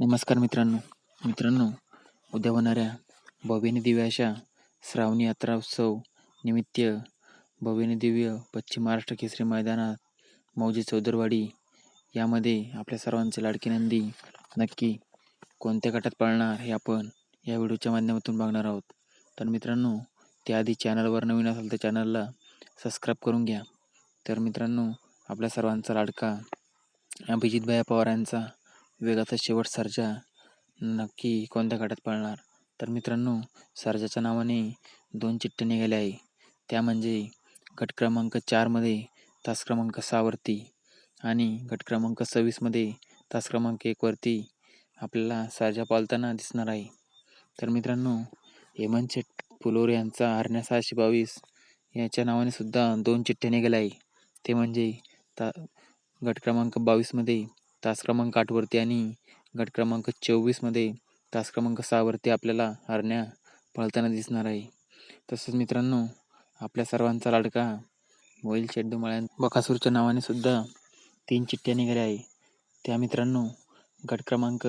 नमस्कार मित्रांनो. मित्रांनो उद्या होणाऱ्या भव्यनी दिव्याशा श्रावणी यात्रा उत्सव निमित्त भव्यनी दिव्य पश्चिम महाराष्ट्र केसरी मैदानात मौजी चौदरवाडी यामध्ये आपल्या सर्वांचे लाडकी नंदी नक्की कोणत्या गटात पळणार हे आपण या व्हिडिओच्या माध्यमातून बघणार आहोत. तर मित्रांनो त्याआधी चॅनलवर नवीन असाल तर चॅनलला सबस्क्राईब करून घ्या. तर मित्रांनो आपल्या सर्वांचा लाडका अभिजित पवार यांचा वेगाचा शेवट सर्जा नक्की कोणत्या गटात पळणार? तर मित्रांनो सर्जाच्या नावाने दोन चिठ्ठे निघाले आहे. त्या म्हणजे गट क्रमांक चारमध्ये तास क्रमांक सहावरती आणि गट क्रमांक सव्वीसमध्ये तास क्रमांक एकवरती आपल्याला सर्जा पालताना दिसणार आहे. तर मित्रांनो हेमंत शेट फुलोर यांचा हरण्या सहाशे बावीस याच्या नावाने सुद्धा दोन चिठ्ठे निघाले आहे. ते म्हणजे ता गट क्रमांक बावीसमध्ये तास क्रमांक आठवरती आणि गट क्रमांक चोवीसमध्ये तास क्रमांक सहावरती आपल्याला हरण्या पळताना दिसणार आहे. तसंच मित्रांनो आपल्या सर्वांचा लाडका वैल शेड्डूमाळ्या बकासूरच्या नावाने सुद्धा तीन चिठ्ठ्या निघाल्या आहे. त्या मित्रांनो गट क्रमांक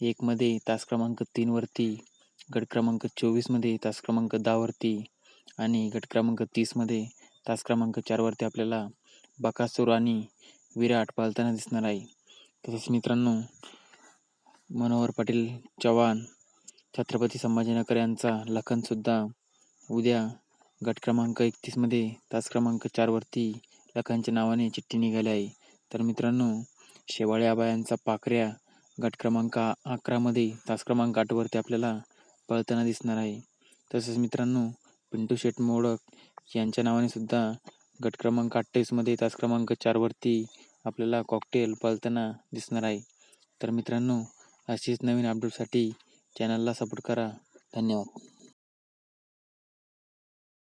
एकमध्ये तास क्रमांक तीनवरती गट क्रमांक चोवीसमध्ये तास क्रमांक दहावरती आणि गट क्रमांक तीसमध्ये तास क्रमांक चारवरती आपल्याला बकासूर आणि विराट पालताना दिसणार आहे. तसेच मित्रांनो मनोहर पाटील चव्हाण छत्रपती संभाजीनगर यांचा लखनसुद्धा उद्या गट क्रमांक एकतीसमध्ये तास क्रमांक चारवरती लखनच्या नावाने चिठ्ठी निघाली आहे. तर मित्रांनो शेवाळे आबा यांचा पाखऱ्या गट क्रमांक अकरामध्ये तास क्रमांक आठवरती आपल्याला पळताना दिसणार आहे. तसेच मित्रांनो पिंटू शेट मोडक यांच्या नावाने सुद्धा गट क्रमांक अठ्ठावीसमध्ये तास क्रमांक चारवरती आपल्याला कॉकटेल पळताना दिसणार आहे. तर मित्रांनो अशीच नवीन अपडेटसाठी चॅनलला सपोर्ट करा. धन्यवाद.